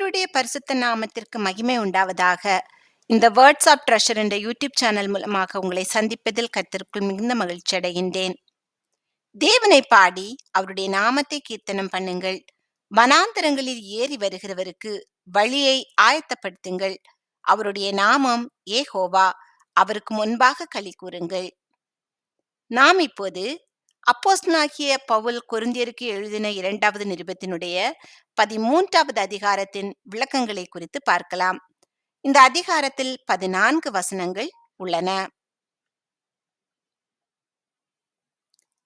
கர்த்தருடைய பரிசுத்த நாமத்திற்கு மகிமை உண்டாவதாக. இந்த வேர்ட்ஸ் ஆஃப் ட்ரெஷர் என்ற யூடியூப் சேனல் மூலமாக உங்களை சந்திப்பதில் கர்த்தருக்குள் மிகுந்த மகிழ்ச்சி அடைகின்றேன். தேவனை பாடி அவருடைய நாமத்தை கீர்த்தனம் பண்ணுங்கள். வனாந்தரங்களில் ஏறி வருகிறவருக்கு வழியை ஆயத்தப்படுத்துங்கள். அவருடைய நாமம் ஏ ஹோவா அவருக்கு முன்பாக களி கூறுங்கள். நாம் இப்போது அப்போஸ்தனாகிய பவுல் கொரிந்தியருக்கு எழுதின இரண்டாவது நிருபத்தினுடைய பதிமூன்றாவது அதிகாரத்தின் விளக்கங்களை குறித்து பார்க்கலாம். இந்த அதிகாரத்தில் பதினான்கு வசனங்கள் உள்ளன.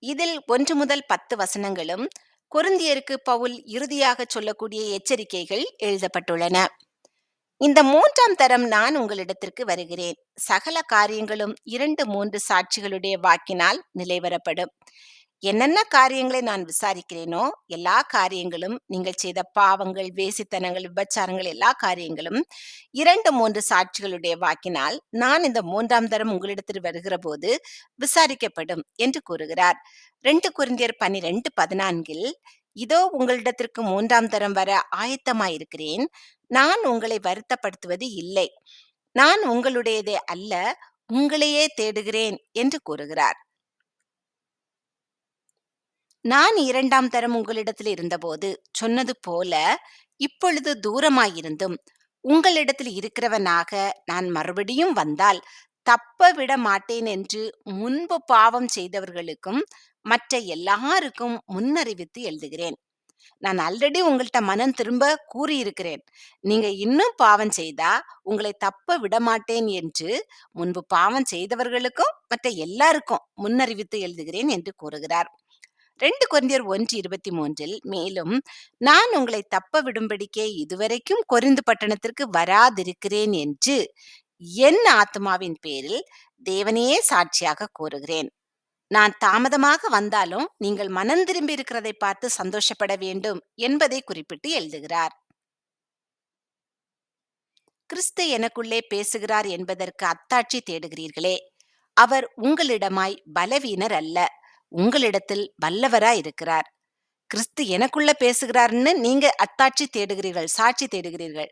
இதில் ஒன்று முதல் பத்து வசனங்களும் கொருந்தியருக்கு பவுல் இறுதியாக சொல்லக்கூடிய எச்சரிக்கைகள் எழுதப்பட்டுள்ளன. இந்த மூன்றாம் தரம் நான் உங்களிடத்திற்கு வருகிறேன். சகல காரியங்களும் இரண்டு மூன்று சாட்சிகளுடைய வாக்கினால் நிலைவரப்படும். என்னென்ன காரியங்களை நான் விசாரிக்கிறேனோ எல்லா காரியங்களும் நீங்கள் செய்த பாவங்கள் வேசித்தனங்கள் விபச்சாரங்கள் எல்லா காரியங்களும் இரண்டு மூன்று சாட்சிகளுடைய வாக்கினால் நான் இந்த மூன்றாம் தரம் உங்களிடத்தில் வருகிற போது விசாரிக்கப்படும் என்று கூறுகிறார். ரெண்டு குருந்தியர் பனிரெண்டு பதினான்கில் இதோ உங்களிடத்திற்கு மூன்றாம் தரம் வர ஆயத்தமாயிருக்கிறேன். நான் உங்களை வருத்தப்படுத்துவது இல்லை. நான் உங்களுடையதே அல்ல உங்களையே தேடுகிறேன் என்று கூறுகிறார். நான் இரண்டாம் தரம் உங்களிடத்தில் இருந்தபோது சொன்னது போல இப்பொழுது தூரமாயிருந்தும் உங்களிடத்தில் இருக்கிறவனாக நான் மறுபடியும் வந்தால் தப்ப விட மாட்டேன் என்று முன்பு பாவம் செய்தவர்களுக்கும் மற்ற எல்லாருக்கும் முன்னறிவித்து எழுதுகிறேன். நான் ஆல்ரெடி உங்கள்கிட்ட மனம் திரும்ப கூறியிருக்கிறேன். நீங்க இன்னும் பாவம் செய்தா உங்களை தப்ப விடமாட்டேன் என்று முன்பு பாவம் செய்தவர்களுக்கும் மற்ற எல்லாருக்கும் முன்னறிவித்து எழுதுகிறேன் என்று கூறுகிறார். ரெண்டு கொரிந்தியர் ஒன்று இருபத்தி மூன்றில் மேலும் நான் உங்களை தப்ப விடும்படிக்கே இதுவரைக்கும் கொரிந்து பட்டணத்திற்கு வராதிருக்கிறேன் என்று என் ஆத்மாவின் பேரில் தேவனையே சாட்சியாக கூறுகிறேன். நான் தாமதமாக வந்தாலும் நீங்கள் மனம் திரும்பி இருக்கிறதை பார்த்து சந்தோஷப்பட வேண்டும் என்பதை குறிப்பிட்டு எழுதுகிறார். கிறிஸ்து எனக்குள்ளே பேசுகிறார் என்பதற்கு அத்தாட்சி தேடுகிறீர்களே. அவர் உங்களிடமாய் பலவீனர் அல்ல உங்களிடத்தில் வல்லவராய் இருக்கிறார். கிறிஸ்து எனக்குள்ள பேசுகிறார்னு நீங்க அத்தாட்சி தேடுகிறீர்கள் சாட்சி தேடுகிறீர்கள்.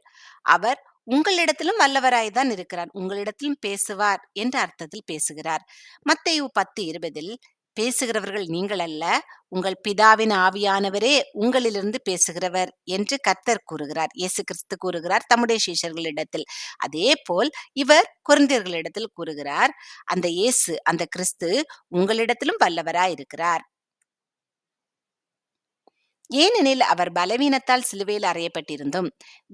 அவர் உங்களிடத்திலும் வல்லவராய்தான் இருக்கிறார். உங்களிடத்திலும் பேசுவார் என்ற அர்த்தத்தில் பேசுகிறார். மத்தையு பத்து இருபதில் பேசுகிறவர்கள் நீங்கள் அல்ல உங்கள் பிதாவின் ஆவியானவரே உங்களிலிருந்து பேசுகிறவர் என்று கர்த்தர் கூறுகிறார். இயேசு கிறிஸ்து கூறுகிறார் தம்முடைய சீஷர்களிடத்தில். அதே போல் இவர் குழந்தையர்களிடத்தில் கூறுகிறார் அந்த இயேசு அந்த கிறிஸ்து உங்களிடத்திலும் வல்லவராய் இருக்கிறார். ஏனெனில் அவர் பலவீனத்தால் சிலுவையில் அறையப்பட்டிருந்தும்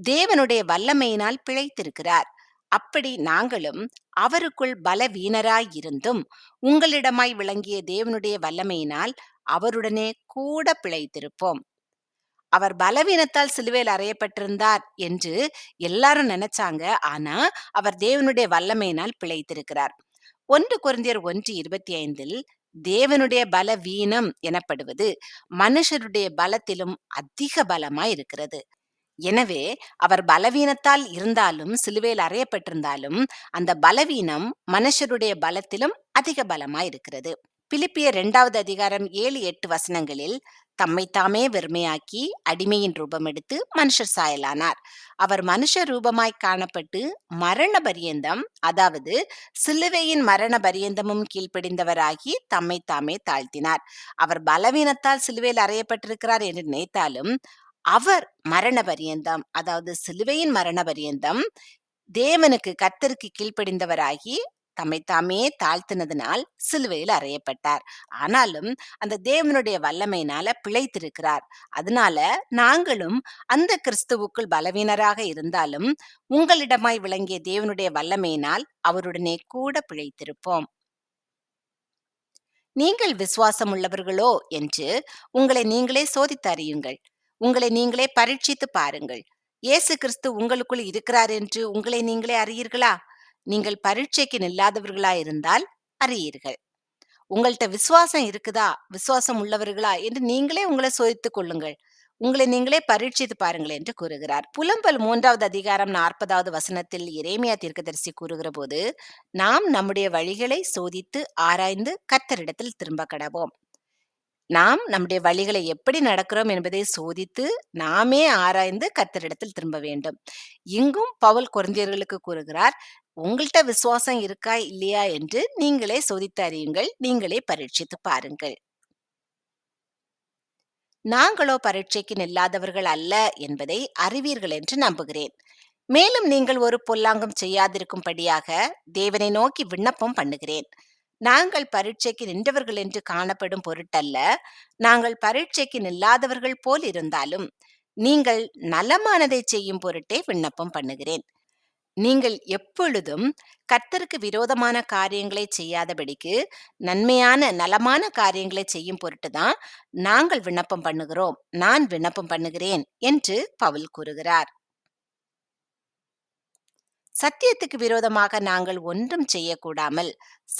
தேவனுடைய வல்லமையினால் பிழைத்திருக்கிறார். அப்படி நாங்களும் அவருக்குள் பலவீனராய் இருந்தும் உங்களிடமாய் விளங்கிய தேவனுடைய வல்லமையினால் அவருடனே கூட பிழைத்திருப்போம். அவர் பலவீனத்தால் சிலுவையில் அறையப்பட்டிருந்தார் என்று எல்லாரும் நினைச்சாங்க. ஆனா அவர் தேவனுடைய வல்லமையினால் பிழைத்திருக்கிறார். ஒன்று குருந்தியர் ஒன்று இருபத்தி ஐந்தில் தேவனுடைய பலவீனம் எனப்படுவது மனுஷருடைய பலத்திலும் அதிக பலமாய் இருக்கிறது. எனவே அவர் பலவீனத்தால் இருந்தாலும் சிலுவையில் அறையப்பட்டிருந்தாலும் அந்த பலவீனம் மனுஷருடைய பலத்திலும் அதிக பலமாய் இருக்கிறது. பிலிப்பிய இரண்டாவது அதிகாரம் ஏழு எட்டு வசனங்களில் தம்மைத்தாமே வெறுமையாக்கி அடிமையின் ரூபம் எடுத்து மனுஷர் சாயலானார். அவர் மனுஷ ரூபமாய் காணப்பட்டு மரண பரியந்தம் அதாவது சிலுவையின் மரண பரியந்தமும் கீழ்ப்படிந்தவராகி தம்மைத்தாமே தாழ்த்தினார். அவர் பலவீனத்தால் சிலுவையில் அறையப்பட்டிருக்கிறார் என்று நினைத்தாலும் அவர் மரண பரியந்தம் அதாவது சிலுவையின் மரண பரியந்தம் தேவனுக்கு கத்தருக்கு கீழ்ப்படிந்தவராகி தம்மை தாமே தாழ்த்தினதினால் சிலுவையில் அறையப்பட்டார். ஆனாலும் அந்த தேவனுடைய வல்லமையினால பிழைத்திருக்கிறார். அதனால நாங்களும் அந்த கிறிஸ்துவுக்குள் பலவீனராக இருந்தாலும் உங்களிடமாய் விளங்கிய தேவனுடைய வல்லமையினால் அவருடனே கூட பிழைத்திருப்போம். நீங்கள் விசுவாசம் உள்ளவர்களோ என்று உங்களை நீங்களே சோதித்து அறியுங்கள் உங்களை நீங்களே பரீட்சித்து பாருங்கள். இயேசு கிறிஸ்து உங்களுக்குள் இருக்கிறார் என்று உங்களை நீங்களே அறியீர்களா? நீங்கள் பரீட்சைக்கு நில்லாதவர்களா இருந்தால் அறியீர்கள். உங்கள்கிட்ட விசுவாசம் இருக்குதா? விசுவாசம் உள்ளவர்களா? என்று நீங்களே உங்களை சோதித்துக் கொள்ளுங்கள். உங்களை நீங்களே பரீட்சித்து பாருங்கள் என்று கூறுகிறார். புலம்பல் மூன்றாவது அதிகாரம் நாற்பதாவது வசனத்தில் இறைமையா தீர்க்கதரிசி கூறுகிற போது நாம் நம்முடைய வழிகளை சோதித்து ஆராய்ந்து கத்தரிடத்தில் திரும்ப கடவோம். நாம் நம்முடைய வழிகளை எப்படி நடக்கிறோம் என்பதை சோதித்து நாமே ஆராய்ந்து கர்த்தரிடத்தில் திரும்ப வேண்டும். இங்கும் பவுல் குறைந்தியர்களுக்கு கூறுகிறார் உங்கள்ட்ட விசுவாசம் இருக்கா? இல்லையா? என்று நீங்களே சோதித்தறியுங்கள். நீங்களே பரீட்சித்து பாருங்கள். நாங்களோ பரீட்சைக்கு நில்லாதவர்கள் அல்ல என்பதை அறிவீர்கள் என்று நம்புகிறேன். மேலும் நீங்கள் ஒரு பொல்லாங்கம் செய்யாதிருக்கும்படியாக தேவனை நோக்கி விண்ணப்பம் பண்ணுகிறேன். நாங்கள் பரீட்சைக்கு நின்றவர்கள் என்று காணப்படும் பொருட்டல்ல. நாங்கள் பரீட்சைக்கு நில்லாதவர்கள் போல் இருந்தாலும் நீங்கள் நலமானதை செய்யும் பொருட்டே விண்ணப்பம் பண்ணுகிறேன். நீங்கள் எப்பொழுதும் கர்த்தருக்கு விரோதமான காரியங்களை செய்யாதபடிக்கு நன்மையான நலமான காரியங்களை செய்யும் பொருட்டு தான் நாங்கள் விண்ணப்பம் பண்ணுகிறோம். நான் விண்ணப்பம் பண்ணுகிறேன் என்று பவுல் கூறுகிறார். சத்தியத்துக்கு விரோதமாக நாங்கள் ஒன்றும் செய்யக்கூடாமல்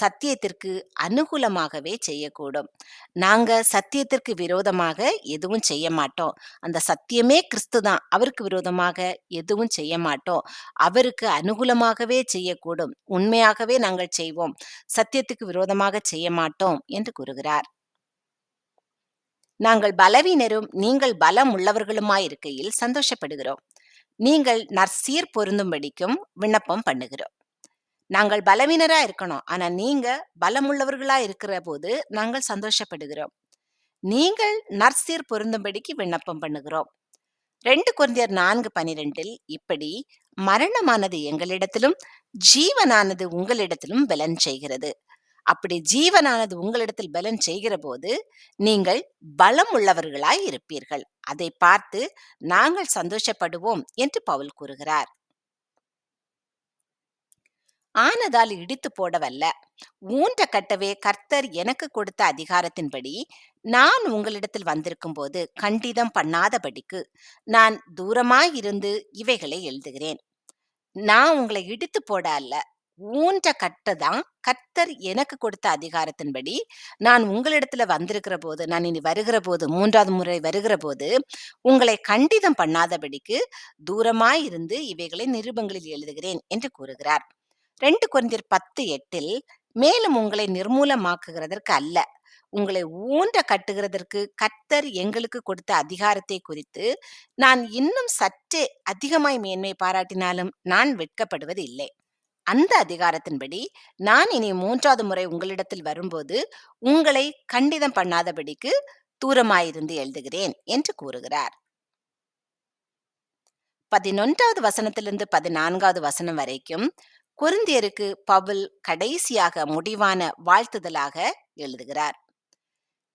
சத்தியத்திற்கு அனுகூலமாகவே செய்யக்கூடும். நாங்க சத்தியத்திற்கு விரோதமாக எதுவும் செய்ய மாட்டோம். அந்த சத்தியமே கிறிஸ்து தான். அவருக்கு விரோதமாக எதுவும் செய்ய மாட்டோம். அவருக்கு அனுகூலமாகவே செய்யக்கூடும். உண்மையாகவே நாங்கள் செய்வோம். சத்தியத்துக்கு விரோதமாக செய்ய மாட்டோம் என்று கூறுகிறார். நாங்கள் பலவீனரும் நீங்கள் பலம் உள்ளவர்களுமாயிருக்கையில் சந்தோஷப்படுகிறோம். நீங்கள் நற்சீர் பொருந்தும்படிக்கும் விண்ணப்பம் பண்ணுகிறோம். நாங்கள் பலவீனரா இருக்கணும். ஆனா நீங்க பலமுள்ளவர்களா இருக்கிற போது நாங்கள் சந்தோஷப்படுகிறோம். நீங்கள் நற்சீர் பொருந்தும்படிக்கு விண்ணப்பம் பண்ணுகிறோம். ரெண்டு குழந்தையர் நான்கு பனிரெண்டில் இப்படி மரணமானது எங்களிடத்திலும் ஜீவனானது உங்களிடத்திலும் பலன் செய்கிறது. அப்படி ஜீவனானது உங்களிடத்தில் பலன் செய்கிற போது நீங்கள் பலம் உள்ளவர்களாய் இருப்பீர்கள். அதை பார்த்து நாங்கள் சந்தோஷப்படுவோம் என்று பவுல் கூறுகிறார். ஆனதால் இடித்து போடவல்ல. ஊன்ற கட்டவே கர்த்தர் எனக்கு கொடுத்த அதிகாரத்தின்படி நான் உங்களிடத்தில் வந்திருக்கும் போது கண்டிதம் பண்ணாதபடிக்கு நான் தூரமாயிருந்து இவைகளை எழுதுகிறேன். நான் உங்களை இடித்து போட அல்ல ஊன்ற கட்டதான் கர்த்தர் எனக்கு கொடுத்த அதிகாரத்தின்படி நான் உங்களிடத்துல வந்திருக்கிற போது நான் இனி வருகிற போது மூன்றாவது முறை வருகிற போது உங்களை கண்டிதம் பண்ணாதபடிக்கு தூரமாய் இருந்து இவைகளை நிருபங்களில் எழுதுகிறேன் என்று கூறுகிறார். ரெண்டு குறைந்தர் பத்து எட்டில் மேலும் உங்களை நிர்மூலமாக்குகிறதற்கு அல்ல உங்களை ஊன்ற கட்டுகிறதற்கு கர்த்தர் எங்களுக்கு கொடுத்த அதிகாரத்தை குறித்து நான் இன்னும் சற்றே அதிகமாய் மேன்மை பாராட்டினாலும் நான் வெட்கப்படுவது இல்லை. அந்த அதிகாரத்தின்படி நான் இனி மூன்றாவது முறை உங்களிடத்தில் வரும்போது உங்களை கண்டிதம் பண்ணாதபடிக்கு தூரமாயிருந்து எழுதுகிறேன் என்று கூறுகிறார். பதினொன்றாவது வசனத்திலிருந்து பதினான்காவது வசனம் வரைக்கும் குருந்தியருக்கு பவுல் கடைசியாக முடிவான வாழ்த்துதலாக எழுதுகிறார்.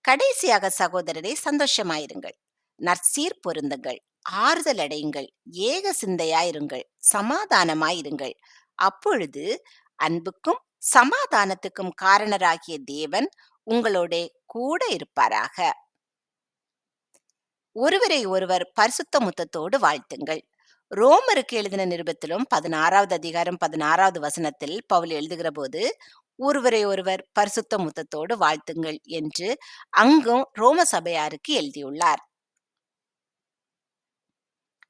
கடைசியாக சகோதரரை சந்தோஷமாயிருங்கள். நற்சீர் பொருந்துங்கள். ஆறுதல் அடையுங்கள். ஏக சிந்தையாயிருங்கள். சமாதானமாயிருங்கள். அப்பொழுது அன்புக்கும் சமாதானத்துக்கும் காரணராகிய தேவன் உங்களோட கூட இருப்பாராக. ஒருவரை ஒருவர் பரிசுத்த முத்தத்தோடு வாழ்த்துங்கள். ரோமருக்கு எழுதின நிருபத்திலும் பதினாறாவது அதிகாரம் பதினாறாவது வசனத்தில் பவுல் எழுதுகிற போது ஒருவரை ஒருவர் பரிசுத்த முத்தத்தோடு வாழ்த்துங்கள் என்று அங்கும் ரோம சபையாருக்கு எழுதியுள்ளார்.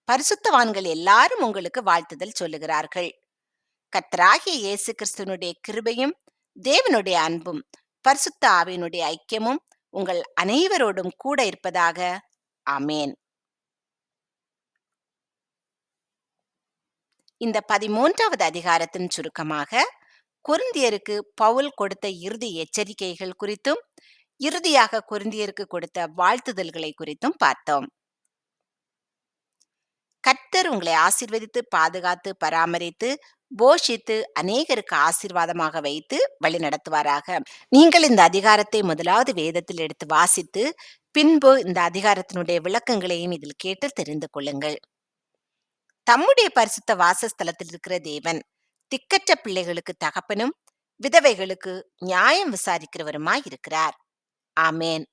பரிசுத்தவான்கள் எல்லாரும் உங்களுக்கு வாழ்த்துதல் சொல்லுகிறார்கள். கத்தராகிய இயேசு கிறிஸ்துவனுடைய கிருபையும் தேவனுடைய அன்பும் பரிசுத்த ஆவியினுடைய ஐக்கியமும் உங்கள் அனைவரோடும் கூட இருப்பதாக. அமேன் இந்த பதிமூன்றாவது அதிகாரத்தின் சுருக்கமாக குருந்தியருக்கு பவுல் கொடுத்த இறுதி எச்சரிக்கைகள் குறித்தும் இறுதியாக குருந்தியருக்கு கொடுத்த வாழ்த்துதல்களை குறித்தும் பார்த்தோம். கர்த்தர் உங்களை ஆசிர்வதித்து பாதுகாத்து பராமரித்து போஷித்து அநேகருக்கு ஆசீர்வாதமாக வைத்து வழி நடத்துவாராக. நீங்கள் இந்த அதிகாரத்தை முதலாவது வேதத்தில் எடுத்து வாசித்து பின்பு இந்த அதிகாரத்தினுடைய விளக்கங்களையும் இதில் கேட்டு தெரிந்து கொள்ளுங்கள். தம்முடைய பரிசுத்த வாசஸ்தலத்தில் இருக்கிற தேவன் திக்கற்ற பிள்ளைகளுக்கு தகப்பனும் விதவைகளுக்கு நியாயம் விசாரிக்கிறவருமாய் இருக்கிறார். ஆமேன்.